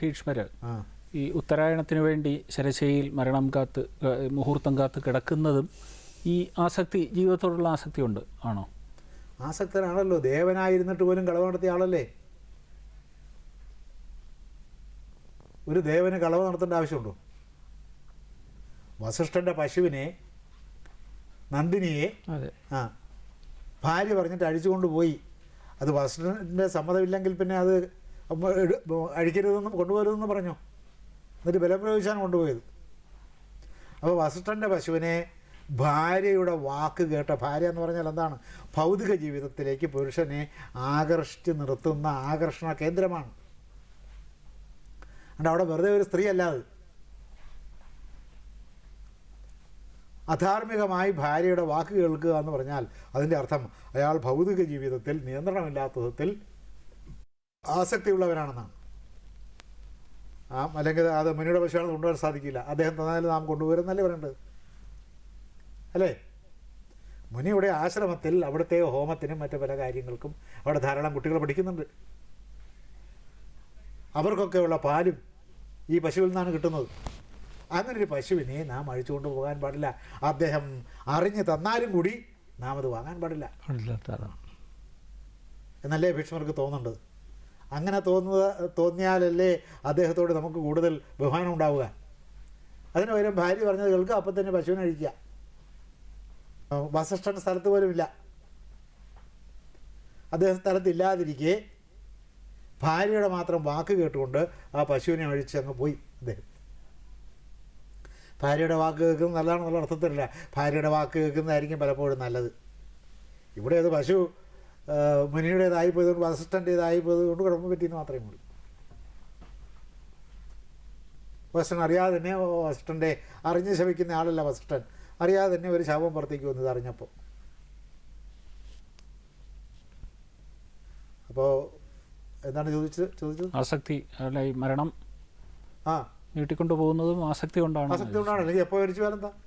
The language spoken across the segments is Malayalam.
ഭീഷ്മര് ഈ ഉത്തരായണത്തിന് വേണ്ടി ശരശയിൽ മരണം കാത്ത് മുഹൂർത്തം കാത്ത് കിടക്കുന്നതും ഈ ആസക്തി ജീവിതത്തോടുള്ള ആസക്തി ഉണ്ട് ആണോ? ആസക്തനാണല്ലോ. ദേവനായിരുന്നിട്ട് പോലും കളവ് നടത്തിയ ആളല്ലേ? ഒരു ദേവന് കളവ് നടത്തേണ്ട ആവശ്യമുണ്ടോ? വസിഷ്ഠന്റെ പശുവിനെ നന്ദിനിയെ അതെ. ആ ഭാര്യ പറഞ്ഞിട്ട് അഴിച്ചുകൊണ്ട് പോയി. അത് വസിഷ്ഠന്റെ സമ്മതമില്ലെങ്കിൽ പിന്നെ അത് അഴിക്കരുതെന്നും കൊണ്ടുപോകരുതെന്ന് പറഞ്ഞു? എന്നിട്ട് ബലം പ്രയോഗിച്ചാണ് കൊണ്ടുപോയത്. അപ്പോൾ വസിഷ്ഠന്റെ പശുവിനെ ഭാര്യയുടെ വാക്ക് കേട്ട ഭാര്യ എന്ന് പറഞ്ഞാൽ എന്താണ്? ഭൗതിക ജീവിതത്തിലേക്ക് പുരുഷനെ ആകർഷിച്ച് നിർത്തുന്ന ആകർഷണ കേന്ദ്രമാണ്. അതുകൊണ്ട് അവിടെ വെറുതെ ഒരു സ്ത്രീ അല്ലാതെ അധാർമികമായി ഭാര്യയുടെ വാക്ക് കേൾക്കുക എന്ന് പറഞ്ഞാൽ അതിന്റെ അർത്ഥം അയാൾ ഭൗതിക ജീവിതത്തിൽ നിയന്ത്രണമില്ലാത്ത വിധത്തിൽ ആസക്തിയുള്ളവനാണെന്നാണ് ആ അല്ലെങ്കിൽ അത് മുനിയുടെ പശുവാണ് കൊണ്ടുവരാൻ സാധിക്കില്ല. അദ്ദേഹം തന്നാലും നാം കൊണ്ടുവരുന്നല്ലേ പറയേണ്ടത്? അല്ലേ? മുനിയുടെ ആശ്രമത്തിൽ അവിടുത്തെ ഹോമത്തിനും മറ്റു പല കാര്യങ്ങൾക്കും അവിടെ ധാരാളം കുട്ടികൾ പഠിക്കുന്നുണ്ട്. അവർക്കൊക്കെയുള്ള പാലും ഈ പശുവിൽ നിന്നാണ് കിട്ടുന്നത്. അങ്ങനെ ഒരു പശുവിനെ നാം അഴിച്ചുകൊണ്ട് പോകാൻ പാടില്ല. അദ്ദേഹം അറിഞ്ഞു തന്നാലും കൂടി നാം അത് വാങ്ങാൻ പാടില്ല. എന്നല്ലേ ഭീഷ്മർക്ക് തോന്നേണ്ടത്? അങ്ങനെ തോന്നുക തോന്നിയാലല്ലേ അദ്ദേഹത്തോട് നമുക്ക് കൂടുതൽ ബഹുമാനം ഉണ്ടാവുക? അതിന് പകരം ഭാര്യ പറഞ്ഞത് കേൾക്കുക അപ്പം തന്നെ പശുവിനെ അഴിക്കുക വസിഷ്ഠൻ സ്ഥലത്ത് പോലും ഇല്ല. അദ്ദേഹം സ്ഥലത്തില്ലാതിരിക്കെ ഭാര്യയുടെ മാത്രം വാക്ക് കേട്ടുകൊണ്ട് ആ പശുവിനെ അഴിച്ച് അങ്ങ് പോയി അദ്ദേഹം. ഭാര്യയുടെ വാക്ക് കേൾക്കുന്നത് നല്ലതാണെന്നുള്ള അർത്ഥത്തിലല്ല. ഭാര്യയുടെ വാക്ക് കേൾക്കുന്നതായിരിക്കും പലപ്പോഴും നല്ലത്. ഇവിടെ അത് പശു മുനിയുടേതായി പോയതുകൊണ്ട് വസിഷ്ഠന്റേതായി പോയതുകൊണ്ട് കുഴപ്പം പറ്റിയെന്ന് മാത്രമേ ഉള്ളൂ. വസിഷ്ഠൻ അറിയാതെ തന്നെ വസിഷ്ഠന്റെ അറിഞ്ഞ് ശമിക്കുന്ന ആളല്ല വസിഷ്ഠൻ അറിയാതെ തന്നെ ഒരു ശാപം പുറത്തേക്ക് വന്നത് അറിഞ്ഞപ്പോൾ. അപ്പോൾ എന്താണ് ചോദിച്ചത്? ചോദിച്ചത്? ആസക്തി അല്ല ഈ മരണം? ആ. നീട്ടിക്കൊണ്ടു പോകുന്നതും ആസക്തി കൊണ്ടാണ്. ആസക്തി കൊണ്ടാണ്. അല്ലെങ്കിൽ എപ്പോൾ മരിച്ചു അപ്പം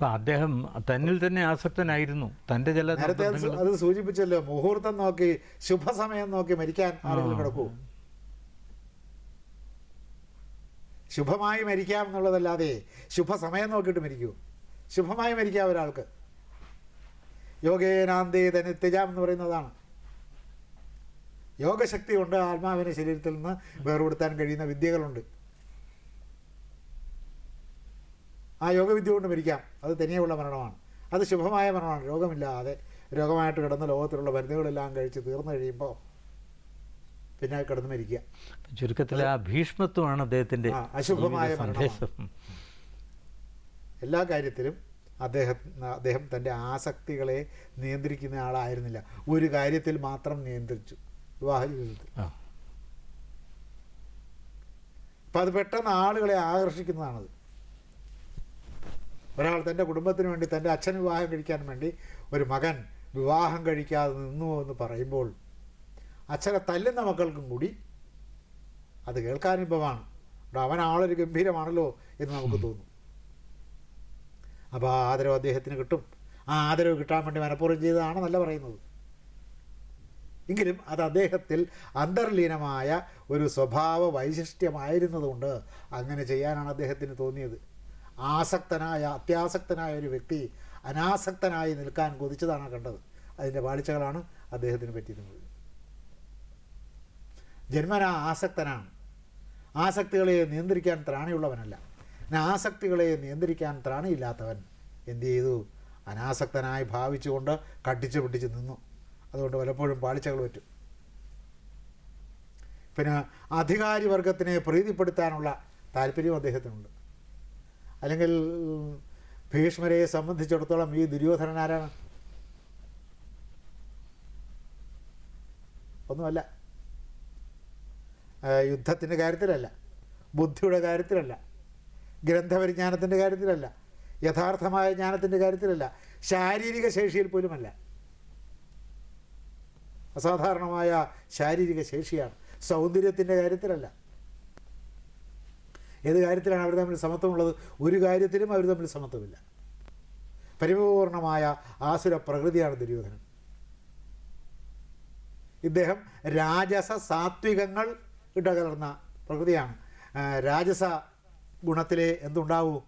അദ്ദേഹം തന്നിൽ തന്നെ ആസക്തനായിരുന്നു. തന്റെ ചില നേരത്തെ അത് സു- അത് സൂചിപ്പിച്ചല്ലോ മുഹൂർത്തം നോക്കി ശുഭസമയം നോക്കി മരിക്കാൻ ആരെങ്കിലും കിടക്കൂ. ശുഭമായി മരിക്കാം എന്നുള്ളതല്ലാതെ ശുഭസമയം നോക്കിയിട്ട് മരിക്കൂ. ശുഭമായി മരിക്കാം ഒരാൾക്ക്. യോഗേനാന്തേ തനിത്യജാം എന്ന് പറയുന്നതാണ്. യോഗശക്തി ഉണ്ട് ആത്മാവിനെ ശരീരത്തിൽ നിന്ന് വേർപെടുത്താൻ കഴിയുന്ന വിദ്യകളുണ്ട്. ആ യോഗവിദ്യ കൊണ്ട് മരിക്കാം. അത് തനിയെയുള്ള മരണമാണ്. അത് ശുഭമായ മരണമാണ്. രോഗമില്ലാതെ രോഗമായിട്ട് കിടന്ന ലോകത്തിലുള്ള മരുന്നുകളെല്ലാം കഴിച്ച് തീർന്നു കഴിയുമ്പോൾ പിന്നെ കിടന്ന് മരിക്കുക. ചുരുക്കത്തിൽ ആ ഭീഷ്മത്വമാണ് അദ്ദേഹത്തിന്റെ അശുഭമായ മരണം എല്ലാ കാര്യത്തിലും അദ്ദേഹം അദ്ദേഹം തന്റെ ആസക്തികളെ നിയന്ത്രിക്കുന്ന ആളായിരുന്നില്ല. ഒരു കാര്യത്തിൽ മാത്രം നിയന്ത്രിച്ചു. വിവാഹ ജീവിതത്തിൽ. അപ്പം അത് പെട്ടെന്ന് ആളുകളെ ആകർഷിക്കുന്നതാണത്. ഒരാൾ തന്റെ കുടുംബത്തിന് വേണ്ടി തന്റെ അച്ഛൻ വിവാഹം കഴിക്കാൻ വേണ്ടി ഒരു മകൻ വിവാഹം കഴിക്കാതെ നിന്നു എന്ന് പറയുമ്പോൾ അച്ഛനെ തല്ലുന്ന മക്കൾക്കും കൂടി അത് കേൾക്കാനുഭവമാണ്. അവിടെ അവൻ ആളൊരു ഗംഭീരമാണല്ലോ എന്ന് നമുക്ക് തോന്നും. അപ്പോൾ ആ ആദരവ് അദ്ദേഹത്തിന് കിട്ടും. ആ ആദരവ് കിട്ടാൻ വേണ്ടി മനഃപൂർവം ചെയ്തതാണെന്നല്ല പറയുന്നത്. എങ്കിലും അത് അദ്ദേഹത്തിൽ അന്തർലീനമായ ഒരു സ്വഭാവ വൈശിഷ്ട്യമായിരുന്നതുകൊണ്ട് അങ്ങനെ ചെയ്യാനാണ് അദ്ദേഹത്തിന് തോന്നിയത്. ആസക്തനായ അത്യാസക്തനായ ഒരു വ്യക്തി അനാസക്തനായി നിൽക്കാൻ കൊതിച്ചതാണ് കണ്ടത്. അതിന്റെ പാളിച്ചകളാണ് അദ്ദേഹത്തിന് പറ്റിയിരുന്നത്. ജന്മന ആസക്തനാണ്. ആസക്തികളെ നിയന്ത്രിക്കാൻ ത്രാണിയുള്ളവനല്ല. ആസക്തികളെ നിയന്ത്രിക്കാൻ ത്രാണിയില്ലാത്തവൻ എന്തു ചെയ്തു? അനാസക്തനായി ഭാവിച്ചുകൊണ്ട് കട്ടിച്ച് പിടിച്ച് നിന്നു. അതുകൊണ്ട് പലപ്പോഴും പാളിച്ചകൾ പറ്റും. പിന്നെ അധികാരി വർഗത്തിനെ പ്രീതിപ്പെടുത്താനുള്ള താല്പര്യവും അദ്ദേഹത്തിനുണ്ട്. അല്ലെങ്കിൽ ഭീഷ്മരെ സംബന്ധിച്ചിടത്തോളം ഈ ദുര്യോധനൻ ആരാണ്? ഒന്നുമല്ല. യുദ്ധത്തിന്റെ കാര്യത്തിലല്ല. ബുദ്ധിയുടെ കാര്യത്തിലല്ല. ഗ്രന്ഥപരിജ്ഞാനത്തിന്റെ കാര്യത്തിലല്ല. യഥാർത്ഥമായ ജ്ഞാനത്തിന്റെ കാര്യത്തിലല്ല. ശാരീരിക ശേഷിയിൽ പോലുമല്ല. അസാധാരണമായ ശാരീരിക ശേഷിയാണ്. സൗന്ദര്യത്തിന്റെ കാര്യത്തിലല്ല. ഏത് കാര്യത്തിലാണ് അവർ തമ്മിൽ സമത്വമുള്ളത്? ഒരു കാര്യത്തിലും അവർ തമ്മിൽ സമത്വമില്ല. പരിപൂർണമായ ആസുര പ്രകൃതിയാണ് ദുര്യോധനൻ. ഇദ്ദേഹം രാജസ സാത്വികങ്ങൾ ഇടകലർന്ന പ്രകൃതിയാണ്. രാജസ ഗുണത്തിലെ എന്തുണ്ടാവൂ?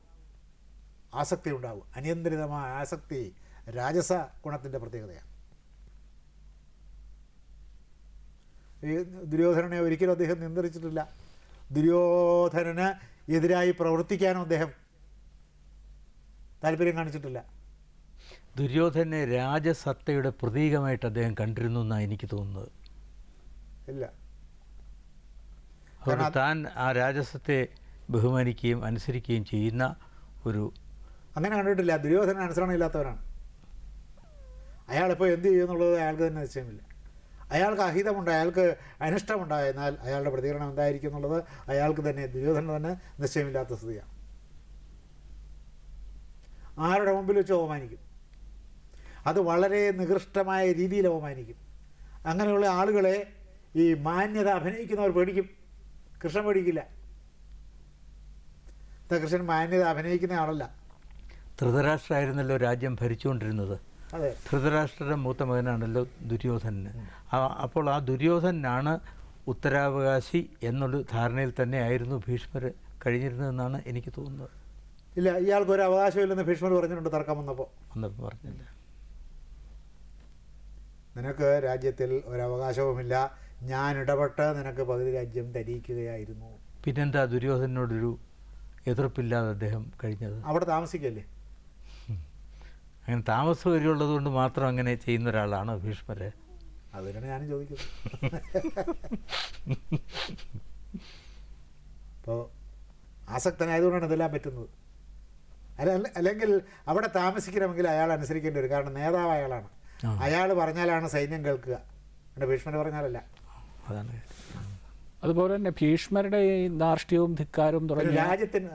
ആസക്തി ഉണ്ടാവും. അനിയന്ത്രിതമായ ആസക്തി രാജസ ഗുണത്തിന്റെ പ്രത്യേകതയാണ്. ഈ ദുര്യോധനനെ ഒരിക്കലും അദ്ദേഹം നിയന്ത്രിച്ചിട്ടില്ല. ദുര്യോധനന് എതിരായി പ്രവർത്തിക്കാനും അദ്ദേഹം താല്പര്യം കാണിച്ചിട്ടില്ല. ദുര്യോധനെ രാജസത്തയുടെ പ്രതീകമായിട്ട് അദ്ദേഹം കണ്ടിരുന്നു എന്നാണ് എനിക്ക് തോന്നുന്നത്. ഇല്ല. താൻ ആ രാജസത്തെ ബഹുമാനിക്കുകയും അനുസരിക്കുകയും ചെയ്യുന്ന ഒരു അങ്ങനെ കണ്ടിട്ടില്ല. ദുര്യോധന അനുസരണം ഇല്ലാത്തവനാണ് അയാളിപ്പോൾ എന്ത് ചെയ്യുമെന്നുള്ളത് അയാൾക്ക് തന്നെ നിശ്ചയമില്ല. അയാൾക്ക് അഹിതമുണ്ട് അയാൾക്ക് അനിഷ്ടമുണ്ടായെന്നാൽ അയാളുടെ പ്രതികരണം എന്തായിരിക്കും എന്നുള്ളത് അയാൾക്ക് തന്നെ ദുര്യോധന തന്നെ നിശ്ചയമില്ലാത്ത സ്ഥിതിയാണ്. ആരുടെ മുമ്പിൽ വെച്ച് അവമാനിക്കും അത് വളരെ നികൃഷ്ടമായ രീതിയിൽ അവമാനിക്കും അങ്ങനെയുള്ള ആളുകളെ ഈ മാന്യത അഭിനയിക്കുന്നവർ പേടിക്കും. കൃഷ്ണൻ പേടിക്കില്ല. കൃഷ്ണൻ മാന്യത അഭിനയിക്കുന്ന ആളല്ല. ധൃതരാഷ്ട്രമായിരുന്നല്ലോ രാജ്യം ഭരിച്ചുകൊണ്ടിരുന്നത്. അതെ. ധൃതരാഷ്ട്രയുടെ മൂത്ത മകനാണല്ലോ ദുര്യോധനന്. അപ്പോൾ ആ ദുര്യോധനാണ് ഉത്തരാവകാശി എന്നൊരു ധാരണയിൽ തന്നെ ആയിരുന്നു ഭീഷ്മർ കഴിഞ്ഞിരുന്നതെന്നാണ് എനിക്ക് തോന്നുന്നത്. ഇല്ല ഇയാൾക്ക് ഒരു അവകാശമില്ലെന്ന് ഭീഷ്മർ പറഞ്ഞിട്ടുണ്ട് തർക്കം വന്നപ്പോൾ. വന്നപ്പോൾ പറഞ്ഞില്ല. നിനക്ക് രാജ്യത്തിൽ ഒരവകാശവുമില്ല. ഞാൻ ഇടപെട്ട് നിനക്ക് പകുതി രാജ്യം ധരിക്കുകയായിരുന്നു. പിന്നെന്താ ദുര്യോധനോടൊരു എതിർപ്പില്ലാതെ അദ്ദേഹം കഴിഞ്ഞത്? അവിടെ താമസിക്കല്ലേ? അങ്ങനെ താമസ സൗകര്യമുള്ളത് കൊണ്ട് മാത്രം അങ്ങനെ ചെയ്യുന്ന ഒരാളാണ് ഭീഷ്മര്. അത് തന്നെയാണ് ഞാനും ചോദിക്കുന്നത്. അപ്പോൾ ആസക്തനായതുകൊണ്ടാണ് ഇതെല്ലാം പറ്റുന്നത്. അല്ല അല്ല- അല്ലെങ്കിൽ അവിടെ താമസിക്കണമെങ്കിൽ അയാൾ അനുസരിക്കേണ്ടി വരും. കാരണം നേതാവ് അയാളാണ്. അയാൾ പറഞ്ഞാലാണ് സൈന്യം കേൾക്കുക. എന്റെ ഭീഷ്മർ പറഞ്ഞാലല്ല. അതാണ്. അതുപോലെ തന്നെ ഭീഷ്മരുടെ ഈ ധാർഷ്ട്യവും ധിക്കാരവും തുടങ്ങി തുടങ്ങിയ രാജ്യത്തിന്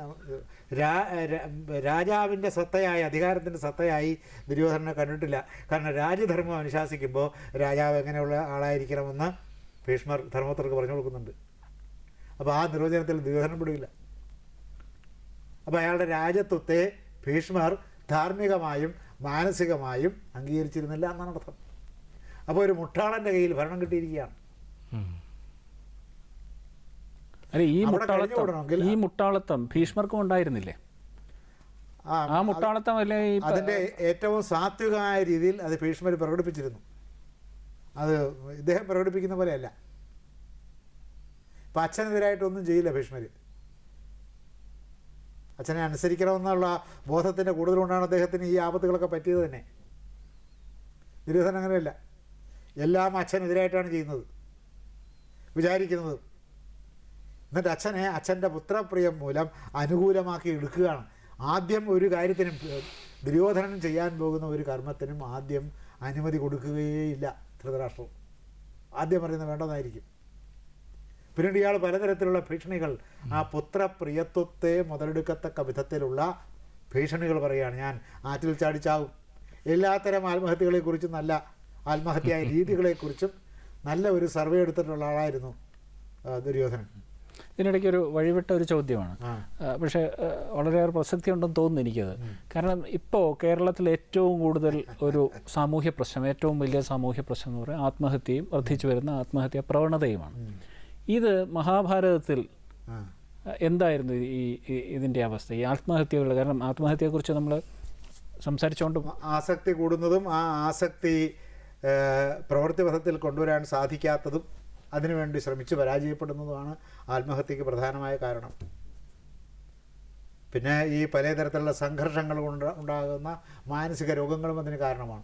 രാജാവിന്റെ സത്തയായി അധികാരത്തിന്റെ സത്തയായി ദുര്യോധനനെ കണ്ടിട്ടില്ല. കാരണം രാജ്യധർമ്മം അനുശാസിക്കുമ്പോൾ രാജാവ് എങ്ങനെയുള്ള ആളായിരിക്കണമെന്ന് ഭീഷ്മർ ധർമ്മത്തർക്ക് പറഞ്ഞു കൊടുക്കുന്നുണ്ട്. അപ്പോൾ ആ നിർവചനത്തിൽ ദുര്യോധനം പെടില്ല അപ്പോൾ അയാളുടെ രാജ്യത്വത്തെ ഭീഷ്മർ ധാർമ്മികമായും മാനസികമായും അംഗീകരിച്ചിരുന്നില്ല എന്നാണ് അർത്ഥം. അപ്പോൾ ഒരു മുട്ടാളന്റെ കയ്യിൽ ഭരണം കിട്ടിയിരിക്കുകയാണ്. അല്ല ഈ മുട്ടാളത്തം ഈ മുട്ടാളത്തം ഭീഷ്മർക്കും ഉണ്ടായിരുന്നില്ലേ? ആ മുട്ടാളത്തം അല്ലെ അതിന്റെ ഏറ്റവും സാത്വികമായ രീതിയിൽ അത് ഭീഷ്മർ പ്രകടിപ്പിച്ചിരുന്നു. അത് ഇദ്ദേഹം പ്രകടിപ്പിക്കുന്ന പോലെയല്ല. ഇപ്പം അച്ഛനെതിരായിട്ടൊന്നും ചെയ്യില്ല ഭീഷ്മർ അച്ഛനെ അനുസരിക്കണമെന്നുള്ള ബോധത്തിന്റെ കൂടുതലുകൊണ്ടാണ് അദ്ദേഹത്തിന് ഈ ആപത്തുകളൊക്കെ പറ്റിയത് തന്നെ. ദുര്യോധന അങ്ങനെയല്ല. എല്ലാം അച്ഛനെതിരായിട്ടാണ് ചെയ്യുന്നത്. വിചാരിക്കുന്നത്. എന്നിട്ട് അച്ഛനെ അച്ഛന്റെ പുത്രപ്രിയം മൂലം അനുകൂലമാക്കി എടുക്കുകയാണ്. ആദ്യം ഒരു കാര്യത്തിനും ദുര്യോധനം ദുര്യോധനൻ ചെയ്യാൻ പോകുന്ന ഒരു കർമ്മത്തിനും ആദ്യം അനുമതി കൊടുക്കുകയേയില്ല ധൃതരാഷ്ട്രം ആദ്യം പറയുന്നത് വേണ്ടതായിരിക്കും പിന്നീട് ഇയാൾ പലതരത്തിലുള്ള ഭീഷണികൾ ആ പുത്രപ്രിയത്വത്തെ മുതലെടുക്കത്തക്ക വിധത്തിലുള്ള ഭീഷണികൾ പറയുകയാണ്. ഞാൻ ആറ്റിൽ ചാടിച്ചാവും. എല്ലാത്തരം ആത്മഹത്യകളെക്കുറിച്ചും നല്ല ആത്മഹത്യാ രീതികളെക്കുറിച്ചും നല്ല ഒരു സർവേ എടുത്തിട്ടുള്ള ആളായിരുന്നു ദുര്യോധനൻ. ഇതിനിടയ്ക്ക് ഒരു വഴിവിട്ട ഒരു ചോദ്യമാണ്. പക്ഷേ വളരെയേറെ പ്രസക്തി ഉണ്ടെന്ന് തോന്നുന്നു എനിക്കത്. കാരണം ഇപ്പോൾ കേരളത്തിൽ ഏറ്റവും കൂടുതൽ ഒരു സാമൂഹ്യ പ്രശ്നം ഏറ്റവും വലിയ സാമൂഹ്യ പ്രശ്നം എന്ന് പറയുന്നത് ആത്മഹത്യയും വർദ്ധിച്ചു വരുന്ന ആത്മഹത്യാ പ്രവണതയുമാണ്. ഇത് മഹാഭാരതത്തിൽ എന്തായിരുന്നു ഈ ഇതിന്റെ അവസ്ഥ? ഈ ആത്മഹത്യകൾ കാരണം ആത്മഹത്യയെക്കുറിച്ച് നമ്മൾ സംസാരിച്ചുകൊണ്ട് ആസക്തി കൂടുന്നതും ആ ആസക്തി പ്രവൃത്തിപഥത്തിൽ കൊണ്ടുവരാൻ സാധിക്കാത്തതും അതിനുവേണ്ടി ശ്രമിച്ച് പരാജയപ്പെടുന്നതുമാണ് ആത്മഹത്യക്ക് പ്രധാനമായ കാരണം. പിന്നെ ഈ പലതരത്തിലുള്ള സംഘർഷങ്ങൾ കൊണ്ട് ഉണ്ടാകുന്ന മാനസിക രോഗങ്ങളും അതിന് കാരണമാണ്.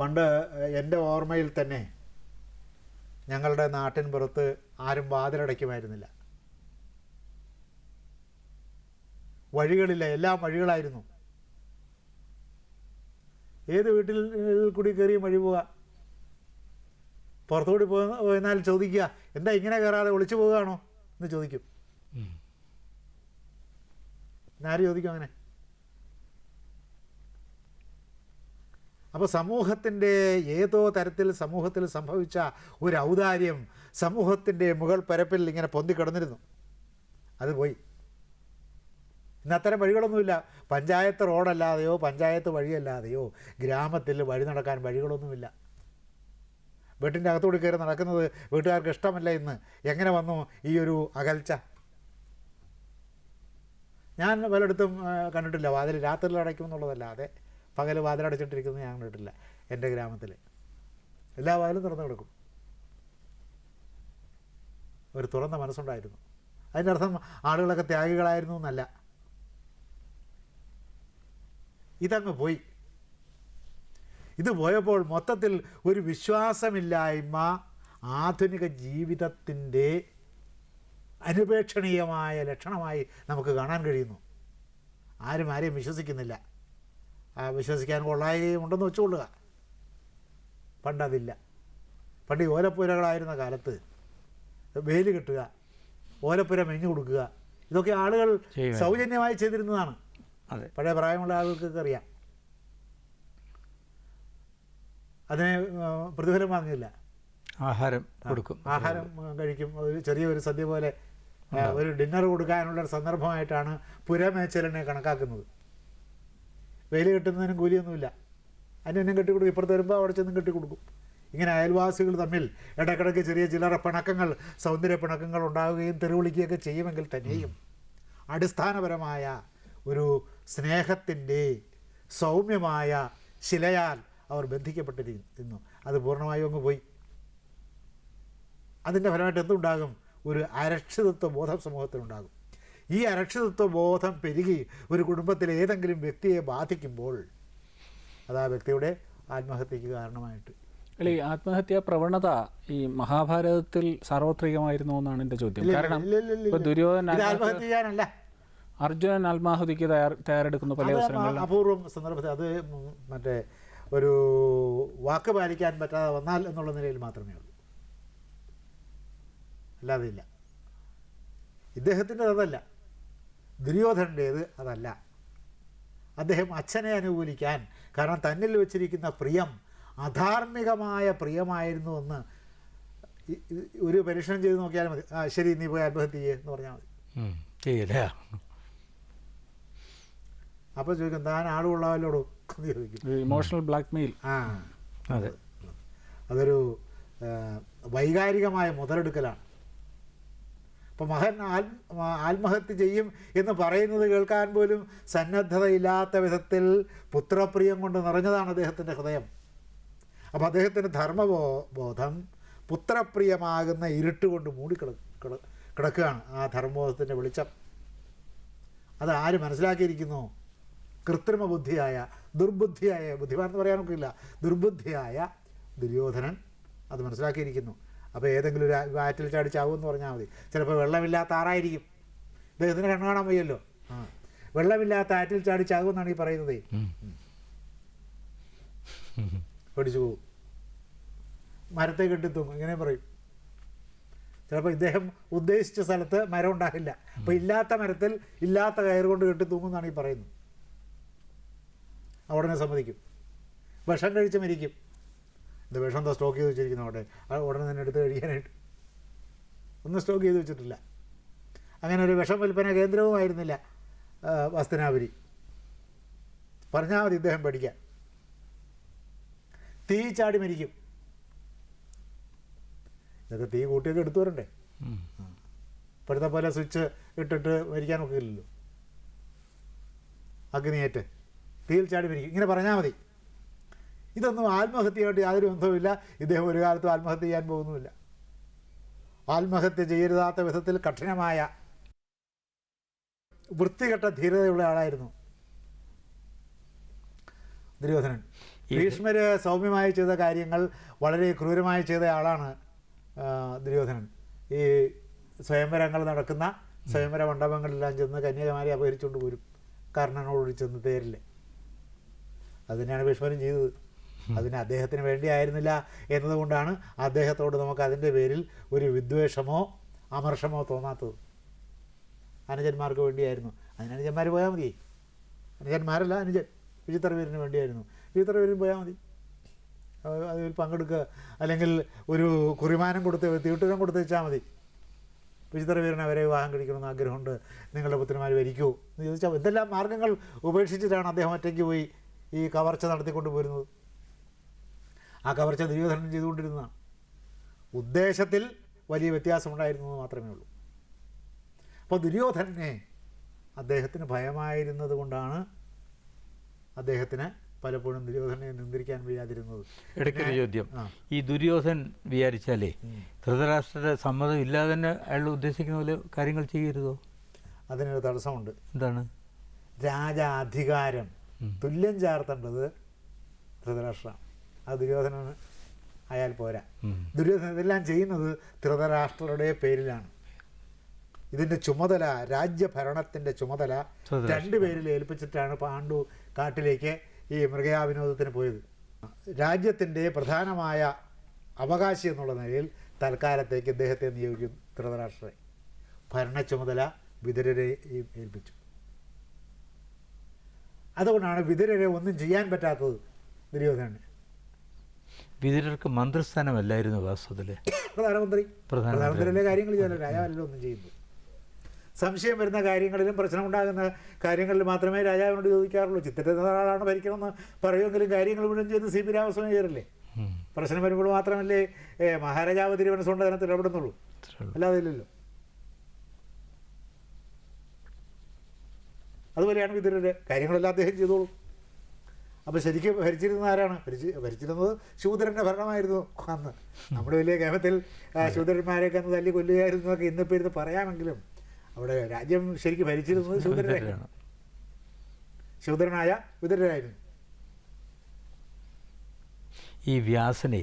പണ്ട് എന്റെ ഓർമ്മയിൽ തന്നെ ഞങ്ങളുടെ നാട്ടിൻ പുറത്ത് ആരും വാതിലടയ്ക്കുമായിരുന്നില്ല. വഴികളില്ല എല്ലാം വഴികളായിരുന്നു. ഏത് വീട്ടിൽ കൂടി കയറിയും വഴി പോകാം. പുറത്തുകൂടി പോ പോയെന്നാൽ ചോദിക്കുക എന്താ ഇങ്ങനെ കയറാതെ ഒളിച്ചു പോവുകയാണോ എന്ന് ചോദിക്കും. ആര് ചോദിക്കും അങ്ങനെ? അപ്പോൾ സമൂഹത്തിന്റെ ഏതോ തരത്തിൽ സമൂഹത്തിൽ സംഭവിച്ച ഒരു ഔദാര്യം സമൂഹത്തിന്റെ മുകൾ പരപ്പിൽ ഇങ്ങനെ പൊന്തിക്കിടന്നിരുന്നു അത് പോയി. ഇന്ന് അത്തരം വഴികളൊന്നുമില്ല. പഞ്ചായത്ത് റോഡല്ലാതെയോ പഞ്ചായത്ത് വഴിയല്ലാതെയോ ഗ്രാമത്തിൽ വഴി നടക്കാൻ വഴികളൊന്നുമില്ല. വീട്ടിന്റെ അകത്തുകൂടി കയറി നടക്കുന്നത് വീട്ടുകാർക്ക് ഇഷ്ടമല്ല ഇന്ന്. എങ്ങനെ വന്നു ഈ ഒരു അകൽച്ച? ഞാൻ പലയിടത്തും കണ്ടിട്ടില്ല. വാതിൽ രാത്രിയിൽ അടയ്ക്കും എന്നുള്ളതല്ലാതെ പകൽ വാതിലടച്ചിട്ടിരിക്കുന്നത് ഞാൻ കണ്ടിട്ടില്ല എന്റെ ഗ്രാമത്തിൽ. എല്ലാ വാതിലും തുറന്നു കിടക്കും. ഒരു തുറന്ന മനസ്സുണ്ടായിരുന്നു. അതിന്റെ അർത്ഥം ആളുകളൊക്കെ ത്യാഗികളായിരുന്നു എന്നല്ല. ഇതങ്ങ് പോയി. ഇത് പോയപ്പോൾ മൊത്തത്തിൽ ഒരു വിശ്വാസമില്ലായ്മ ആധുനിക ജീവിതത്തിന്റെ അനുപേക്ഷണീയമായ ലക്ഷണമായി നമുക്ക് കാണാൻ കഴിയുന്നു. ആരും ആരെയും വിശ്വസിക്കുന്നില്ല. വിശ്വസിക്കാൻ കൊള്ളായും ഉണ്ടെന്ന് വെച്ചുകൊള്ളുക. പണ്ടതില്ല. പണ്ട് ഈ ഓലപ്പുരകളായിരുന്ന കാലത്ത് വെയിൽ കെട്ടുക ഓലപ്പുര മെഞ്ഞു കൊടുക്കുക ഇതൊക്കെ ആളുകൾ സൗജന്യമായി ചെയ്തിരുന്നതാണ്. പഴയ പ്രായമുള്ള ആളുകൾക്കൊക്കെ അറിയാം. അതിന് പ്രതിഫലം വാങ്ങില്ല ആഹാരം കൊടുക്കും. ആഹാരം കഴിക്കും. ഒരു ചെറിയൊരു സദ്യ പോലെ ഒരു ഡിന്നർ കൊടുക്കാനുള്ള ഒരു സന്ദർഭമായിട്ടാണ് പുരമേച്ചലിനെ കണക്കാക്കുന്നത്. വെയിൽ കെട്ടുന്നതിനും കൂലിയൊന്നുമില്ല. അതിനെ എന്നും കെട്ടിക്കൊടുക്കും. ഇപ്പുറത്ത് വരുമ്പോൾ അവിടെ ചെന്നും കെട്ടിക്കൊടുക്കും. ഇങ്ങനെ അയൽവാസികൾ തമ്മിൽ ഇടയ്ക്കിടയ്ക്ക് ചെറിയ ചില്ലറ പിണക്കങ്ങൾ സൗന്ദര്യ പിണക്കങ്ങൾ ഉണ്ടാവുകയും തെരുവിളിക്കുകയൊക്കെ ചെയ്യുമെങ്കിൽ തന്നെയും അടിസ്ഥാനപരമായ ഒരു സ്നേഹത്തിന്റെ സൗമ്യമായ ശിലയാൽ അവർ ബന്ധിക്കപ്പെട്ടിരിക്കുന്നു. അത് പൂർണമായും അങ്ങ് പോയി. അതിന്റെ ഫലമായിട്ട് എന്തുണ്ടാകും? ഒരു അരക്ഷിതത്വ ബോധം സമൂഹത്തിനുണ്ടാകും ഈ അരക്ഷിതത്വ ബോധം പെരുകി ഒരു കുടുംബത്തിലെ ഏതെങ്കിലും വ്യക്തിയെ ബാധിക്കുമ്പോൾ അത് ആ വ്യക്തിയുടെ ആത്മഹത്യക്ക് കാരണമായിട്ട്. അല്ല ഈ ആത്മഹത്യാ പ്രവണത ഈ മഹാഭാരതത്തിൽ സാർവത്രികമായിരുന്നു എന്നാണ് എന്റെ ചോദ്യം. കാരണം ഇപ്പൊ ദുര്യോധന അർജുനൻ ആത്മാഹുതിക്ക് തയ്യാറെടുക്കുന്നു പല അവസരങ്ങളിലും. അപൂർവം സന്ദർഭത്തിൽ അത് മറ്റേ ഒരു വാക്ക് പാലിക്കാൻ പറ്റാതെ വന്നാൽ എന്നുള്ള നിലയിൽ മാത്രമേ ഉള്ളൂ. അല്ലാതെ ഇല്ല. ഇദ്ദേഹത്തിന്റെ അതല്ല. ദുര്യോധനന്റേത് അതല്ല. അദ്ദേഹം അച്ഛനെ അനുകൂലിക്കാൻ കാരണം തന്നിൽ വെച്ചിരിക്കുന്ന പ്രിയം അധാർമികമായ പ്രിയമായിരുന്നു എന്ന് ഒരു പരീക്ഷണം ചെയ്ത് നോക്കിയാൽ മതി. ആ ശരി നീ പോയി ആത്മഹത്യ ചെയ്യേ എന്ന് പറഞ്ഞാൽ മതി. ചെയ്യില്ല? അപ്പോൾ ചോദിക്കും താൻ ആളുള്ളവരോടും ഇമോഷണൽ ബ്ലാക്ക് മെയിൽ ആ. അതെ. അതൊരു വൈകാരികമായ മുതലെടുക്കലാണ്. അപ്പോൾ മഹൻ ആത്മ ആത്മഹത്യ ചെയ്യും എന്ന് പറയുന്നത് കേൾക്കാൻ പോലും സന്നദ്ധതയില്ലാത്ത വിധത്തിൽ പുത്രപ്രിയം കൊണ്ട് നിറഞ്ഞതാണ് അദ്ദേഹത്തിന്റെ ഹൃദയം. അപ്പോൾ അദ്ദേഹത്തിന്റെ ധർമ്മബോ ബോധം പുത്രപ്രിയമാകുന്ന ഇരുട്ട് കൊണ്ട് മൂടിക്കിട കിട- കിടക്കുകയാണ് ആ ധർമ്മബോധത്തിന്റെ വെളിച്ചം. അത് ആര് മനസ്സിലാക്കിയിരിക്കുന്നു? കൃത്രിമ ബുദ്ധിയായ ദുർബുദ്ധിയായ ബുദ്ധിമാൻ എന്ന് പറയാനൊക്കില്ല. ദുർബുദ്ധിയായ ദുര്യോധനൻ അത് മനസ്സിലാക്കിയിരിക്കുന്നു. അപ്പോൾ ഏതെങ്കിലും ഒരു വാറ്റിൽ ആറ്റിൽ ചാടി ചാവുമെന്ന് പറഞ്ഞാൽ മതി. ചിലപ്പോൾ വെള്ളമില്ലാത്ത ആറായിരിക്കും. ഇദ്ദേഹത്തിന് കണ്ണു കാണാൻ വയ്യല്ലോ. ആ. വെള്ളമില്ലാത്ത ആറ്റിൽ ചാടി ചാകുമെന്നാണ് ഈ പറയുന്നത്. പഠിച്ചു പോകും മരത്തെ കെട്ടിത്തും ഇങ്ങനെ പറയും. ചിലപ്പോൾ ഇദ്ദേഹം ഉദ്ദേശിച്ച സ്ഥലത്ത് മരം ഉണ്ടാകില്ല അപ്പോൾ ഇല്ലാത്ത മരത്തിൽ ഇല്ലാത്ത കയറുകൊണ്ട് കൊണ്ട് കെട്ടി തൂങ്ങുമെന്നാണ് ഈ പറയുന്നത്. ഉടനെ സമ്മതിക്കും. വിഷം കഴിച്ച് മരിക്കും. ഇത് വിഷം എന്താ സ്റ്റോക്ക് ചെയ്ത് വെച്ചിരിക്കുന്നു അവിടെ? അത് ഉടനെ തന്നെ എടുത്ത് കഴിക്കാനായിട്ട്. ഒന്നും സ്റ്റോക്ക് ചെയ്ത് വെച്ചിട്ടില്ല. അങ്ങനെ ഒരു വിഷം വിൽപ്പന കേന്ദ്രവുമായിരുന്നില്ല വസ്തനാപുരി. പറഞ്ഞാൽ മതി ഇദ്ദേഹം പഠിക്കാൻ. തീ ചാടി മരിക്കും. ഇതൊക്കെ തീ കൂട്ടിയൊക്കെ എടുത്തു വരണ്ടേ. ഇപ്പോഴത്തെ പോലെ സ്വിച്ച് ഇട്ടിട്ട് മരിക്കാനൊക്കെ ഇല്ലല്ലോ അഗ്നിയേറ്റ് തീയിൽ ചാടി മരിക്കും ഇങ്ങനെ പറഞ്ഞാൽ മതി. ഇതൊന്നും ആത്മഹത്യയായിട്ട് യാതൊരു ബന്ധവുമില്ല. ഇദ്ദേഹം ഒരു കാലത്തും ആത്മഹത്യ ചെയ്യാൻ പോകുന്നുമില്ല. ആത്മഹത്യ ചെയ്യരുതാത്ത വിധത്തിൽ കഠിനമായ വൃത്തികെട്ട ധീരതയുള്ള ആളായിരുന്നു ദുര്യോധനൻ. ഭീഷ്മര് സൗമ്യമായി ചെയ്ത കാര്യങ്ങൾ വളരെ ക്രൂരമായി ചെയ്ത ആളാണ് ദുര്യോധനൻ. ഈ സ്വയംവരങ്ങൾ നടക്കുന്ന സ്വയംവര മണ്ഡപങ്ങളിലെല്ലാം ചെന്ന് കന്യാകുമാരി അപഹരിച്ചുകൊണ്ട് പോരും. കർണനോട് ചെന്ന് തേരില്ല. അത് തന്നെയാണ് ഭീഷ്മരും ചെയ്തത് അതിന് അദ്ദേഹത്തിന് വേണ്ടിയായിരുന്നില്ല എന്നതുകൊണ്ടാണ് അദ്ദേഹത്തോട് നമുക്ക് അതിന്റെ പേരിൽ ഒരു വിദ്വേഷമോ അമർഷമോ തോന്നാത്തത്. അനുജന്മാർക്ക് വേണ്ടിയായിരുന്നു. അതിന് അനുജന്മാർ പോയാൽ മതി. അനുജന്മാരല്ല അനുജൻ വിചിത്രവീരന് വേണ്ടിയായിരുന്നു. വിചിത്രവീരൻ പോയാൽ മതി. അത് അതിൽ പങ്കെടുക്കുക. അല്ലെങ്കിൽ ഒരു കുറിമാനം കൊടുത്ത് തീട്ടുരം കൊടുത്ത് വെച്ചാൽ മതി. വിചിത്രവീരൻ അവരെ വിവാഹം കഴിക്കണമെന്ന് ആഗ്രഹമുണ്ട്. നിങ്ങളുടെ പുത്രന്മാർ വരിക്കൂ എന്ന് ചോദിച്ചാൽ എന്തെല്ലാം മാർഗങ്ങൾ ഉപേക്ഷിച്ചിട്ടാണ് അദ്ദേഹം ഒറ്റയ്ക്ക് പോയി ഈ കവർച്ച നടത്തിക്കൊണ്ട് പോരുന്നത് ആ കവർച്ച ദുര്യോധനൻ ചെയ്തുകൊണ്ടിരുന്നതാണ്. ഉദ്ദേശത്തിൽ വലിയ വ്യത്യാസമുണ്ടായിരുന്നു എന്ന് മാത്രമേ ഉള്ളൂ. അപ്പോൾ ദുര്യോധനെ അദ്ദേഹത്തിന് ഭയമായിരുന്നത് കൊണ്ടാണ് അദ്ദേഹത്തിന് പലപ്പോഴും ദുര്യോധനെ നിയന്ത്രിക്കാൻ വയ്യാതിരുന്നത്. ഇടയ്ക്കൊരു പിന്നെ- ചോദ്യം. ഈ ദുര്യോധൻ വിചാരിച്ചാലേ ധൃതരാഷ്ട്രയുടെ സമ്മതം ഇല്ലാതെ തന്നെ അയാൾ ഉദ്ദേശിക്കുന്ന പോലെ കാര്യങ്ങൾ ചെയ്യരുതോ? അതിനൊരു തടസ്സമുണ്ട്. എന്താണ്? രാജാധികാരം. തുല്യം ചേർത്തേണ്ടത് ധൃതരാഷ്ട്രമാണ് അത് ദുര്യോധനന് അയാൽ പോരാ. ദുര്യോധന ഇതെല്ലാം ചെയ്യുന്നത് ധൃതരാഷ്ട്രരുടെ പേരിലാണ്. ഇതിന്റെ ചുമതല രാജ്യഭരണത്തിന്റെ ചുമതല രണ്ടു പേരിൽ ഏൽപ്പിച്ചിട്ടാണ് പാണ്ഡു കാട്ടിലേക്ക് ഈ മൃഗയാവിനോദത്തിന് പോയത്. രാജ്യത്തിന്റെ പ്രധാനമായ അവകാശി എന്നുള്ള നിലയിൽ തൽക്കാലത്തേക്ക് ഇദ്ദേഹത്തെ നിയോഗിക്കും ധൃതരാഷ്ട്രയെ ഭരണ ചുമതല വിതുരരെ ഏൽപ്പിച്ചു. അതുകൊണ്ടാണ് വിതുരരെ ഒന്നും ചെയ്യാൻ പറ്റാത്തത്. ദുര്യോധനന് വിതുരർക്ക് മന്ത്രിസ്ഥാനമല്ലായിരുന്നു വാസ്തവത്തിൽ പ്രധാനമന്ത്രി. പ്രധാനമന്ത്രി. പ്രധാനമന്ത്രിയിലെ കാര്യങ്ങൾ ചെയ്യാനല്ല രാജാവല്ലോ ഒന്നും ചെയ്യുന്നത്. സംശയം വരുന്ന കാര്യങ്ങളിലും പ്രശ്നമുണ്ടാകുന്ന കാര്യങ്ങളിൽ മാത്രമേ രാജാവിനോട് ചോദിക്കാറുള്ളൂ. ചിത്രനാളാണ് ഭരിക്കണമെന്ന് പറയുമെങ്കിലും കാര്യങ്ങൾ മുഴുവൻ ചെയ്ത് സി പി രാമസ്വാമി ചെയ്യറല്ലേ? പ്രശ്നം വരുമ്പോൾ മാത്രമല്ലേ മഹാരാജാവ് തിരുവനന്തപുരം ഇടപെടുന്നുള്ളൂ. അല്ലാതെ ഇല്ലല്ലോ. അതുപോലെയാണ് വിതുരര്. കാര്യങ്ങളെല്ലാം അദ്ദേഹം ചെയ്തോളൂ. അപ്പോൾ ശരിക്കും ഭരിച്ചിരുന്നത് ആരാണ്? ഭരിച്ച് ഭരിച്ചിരുന്നത് ശൂദ്രന്റെ ഭരണമായിരുന്നു. അന്ന് നമ്മുടെ വലിയ കേരളത്തിൽ ശൂദ്രന്മാരെയൊക്കെ അന്ന് തല്ലി കൊല്ലുകയായിരുന്നു എന്നൊക്കെ ഇന്നിപ്പോൾ ഇരുന്ന് പറയാമെങ്കിലും അവിടെ രാജ്യം ശരിക്കും ഭരിച്ചിരുന്നത് ശൂദ്രനായിരുന്നു. ശൂദ്രനായ വിതുരരായിരുന്നു. ഈ വ്യാസനെ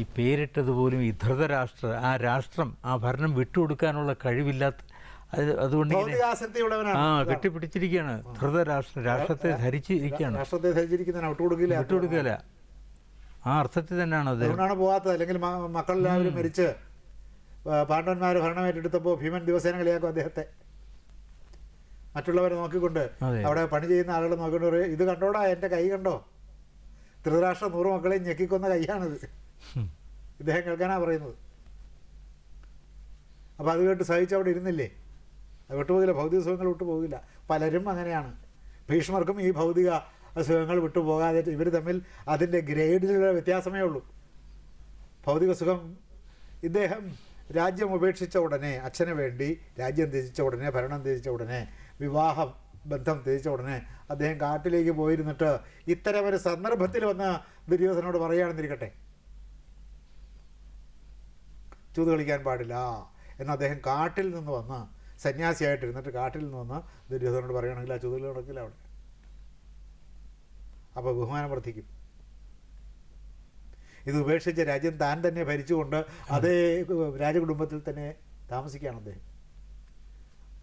ഈ പേരിട്ടതുപോലും ഈ ധൃതരാഷ്ട്ര ആ രാഷ്ട്രം ആ ഭരണം വിട്ടുകൊടുക്കാനുള്ള കഴിവില്ലാത്ത അത് അതുകൊണ്ട് ആ കെട്ടിപ്പിടിച്ചിരിക്കുകയാണ്. ധൃതരാഷ്ട്ര രാഷ്ട്രത്തെ ധരിച്ചിരിക്കുകയാണ് രാഷ്ട്രത്തെ ധരിച്ചിരിക്കുന്നതിന് വിട്ടുകൊടുക്കില്ല ആ അർത്ഥത്തിൽ തന്നെയാണ് അദ്ദേഹം. അതുകൊണ്ടാണ് പോകാത്തത് അല്ലെങ്കിൽ മക്കൾ മക്കളെല്ലാവരും മരിച്ച് പാണ്ഡവന്മാർ ഭരണമേറ്റെടുത്തപ്പോൾ ഭീമൻ ദിവസേന കളിയാക്കും അദ്ദേഹത്തെ. മറ്റുള്ളവരെ നോക്കിക്കൊണ്ട് അവിടെ പണി ചെയ്യുന്ന ആളുകൾ നോക്കിക്കൊണ്ട് പറയും ഇത് കണ്ടോടാ എന്റെ കൈ കണ്ടോ? ധൃതരാഷ്ട്ര നൂറ് മക്കളെ ഞെക്കിക്കൊന്ന കൈയാണിത്. ഇദ്ദേഹം കേൾക്കാനാണ് പറയുന്നത്. അപ്പോൾ അത് കേട്ട് സഹിച്ച് അവിടെ ഇരുന്നില്ലേ? അത് വിട്ടുപോകില്ല ഭൗതിക സുഖങ്ങൾ വിട്ടുപോകില്ല. പലരും അങ്ങനെയാണ്. ഭീഷ്മർക്കും ഈ ഭൗതിക സുഖങ്ങൾ വിട്ടുപോകാതെ ഇവർ തമ്മിൽ അതിന്റെ ഗ്രേഡിലുള്ള വ്യത്യാസമേ ഉള്ളൂ. ഭൗതിക സുഖം ഇദ്ദേഹം രാജ്യം ഉപേക്ഷിച്ച ഉടനെ അച്ഛന് വേണ്ടി രാജ്യം ത്യജിച്ച ഉടനെ ഭരണം ത്യജിച്ച ഉടനെ വിവാഹ ബന്ധം ത്യജിച്ച ഉടനെ അദ്ദേഹം കാട്ടിലേക്ക് പോയിരുന്നിട്ട് ഇത്തരം ഒരു സന്ദർഭത്തിൽ വന്ന് ദുര്യോധനോട് പറയുകയാണെന്നിരിക്കട്ടെ. ചൂത് കളിക്കാൻ പാടില്ല എന്ന് അദ്ദേഹം കാട്ടിൽ നിന്ന് വന്ന് സന്യാസിയായിട്ടിരുന്നിട്ട് കാട്ടിൽ നിന്ന് വന്ന് ദുര്യോധനോട് പറയുകയാണെങ്കിൽ ആ ചൂതുകളി നടക്കില്ല അവിടെ. അപ്പോൾ ബഹുമാനം വർദ്ധിക്കും. ഇത് ഉപേക്ഷിച്ച രാജ്യം താൻ തന്നെ ഭരിച്ചുകൊണ്ട് അതേ രാജകുടുംബത്തിൽ തന്നെ താമസിക്കുകയാണ് അദ്ദേഹം.